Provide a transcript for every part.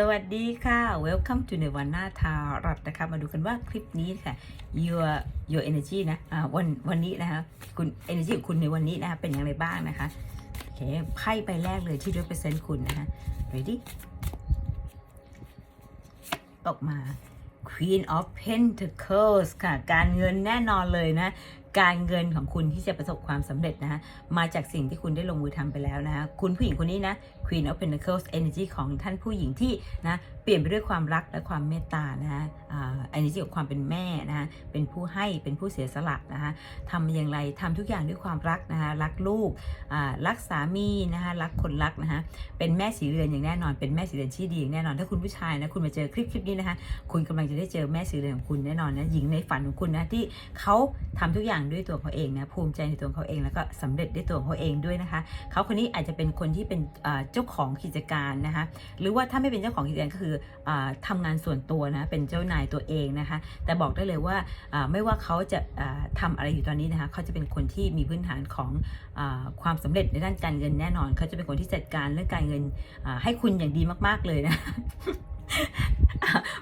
สวัสดีค่ะ Welcome to Nirvana Tarot นะคะ มาดูกันว่าคลิปนี้ค่ะ your your energy นะอ่าวันวันนี้นะคะ คุณ energy ของคุณในวันนี้นะคะเป็นอย่างไรบ้างนะคะโอเคไพ่ใบแรกเลยที่ represent คุณนะคะ ready ออกมา Queen of Pentacles ค่ะ การเงินแน่นอนเลยนะ การเงินของคุณที่จะประสบความสำเร็จนะคะมาจากสิ่งที่คุณได้ลงมือทำไปแล้วนะคะคุณผู้หญิงคนนี้นะ Queen of Pentacles Energy ของท่านผู้หญิงที่นะเปลี่ยนไปด้วยความรักและความเมตตานะคะอ่า Energy ของความเป็นแม่นะคะเป็นผู้ให้เป็นผู้เสียสละนะคะทำอย่างไรทำทุกอย่างด้วยความรักนะคะรักลูกอ่ารักสามีนะคะรักคนรักนะคะเป็นแม่สีเรือนอย่างแน่นอน เป็นแม่สีเรือนที่ดีอย่างแน่นอน ถ้าคุณผู้ชายนะคุณมาเจอคลิปคลิปนี้นะคะคุณกำลังจะได้เจอแม่สีเรือนของคุณแน่นอนนะหญิงในฝันของคุณนะที่เขาทำทุกอย่างด้วยตัวเขาเองนะภูมิใจในตัวเขาเองแล้วก็สำเร็จด้วยตัวเขาเองด้วยนะคะเขาคนนี้อาจจะเป็นคนที่เป็นเจ้าของกิจการนะคะหรือว่าถ้าไม่เป็นเจ้าของกิจการก็คืออาทำงานส่วนตัวนะเป็นเจ้านายตัวเองนะคะแต่บอกได้เลยว่าไม่ว่าเขาจะอ่าทำอะไรอยู่ตอนนี้นะคะเขาจะเป็นคนที่มีพื้นฐานของอความสำเร็จในด้านการเงินแน่นอนเขาจะเป็นคนที่จัดการเรื่องการเงินให้คุณอย่างดีมาก ๆเลยนะ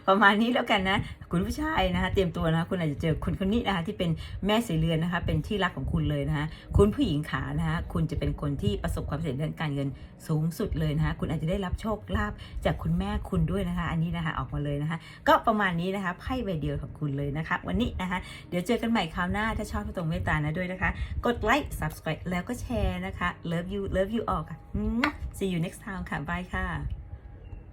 ประมาณนี้แล้วกันนะ คุณผู้ชายนะคะเตรียมตัวนะคะคุณอาจจะเจอคนคนนี้นะคะที่เป็นแม่สีเรือนนะคะ เป็นที่รักของคุณเลยนะคะคุณผู้หญิงขานะคะคุณจะเป็นคนที่ประสบความสำเร็จเรื่องการเงินสูงสุดเลยนะคะคุณอาจจะได้รับโชคลาภจากคุณแม่คุณด้วยนะคะ อันนี้นะคะออกมาเลยนะคะ ก็ประมาณนี้นะคะไพ่ใบเดียวของคุณเลยนะคะ วันนี้นะคะ เดี๋ยวเจอกันใหม่คราวหน้าถ้าชอบพระตรงเมตตานะด้วยนะคะ กดไลค์ subscribe แล้วก็แชร์นะคะ love you love you all ค่ะ See you next time ค่ะ bye ค่ะ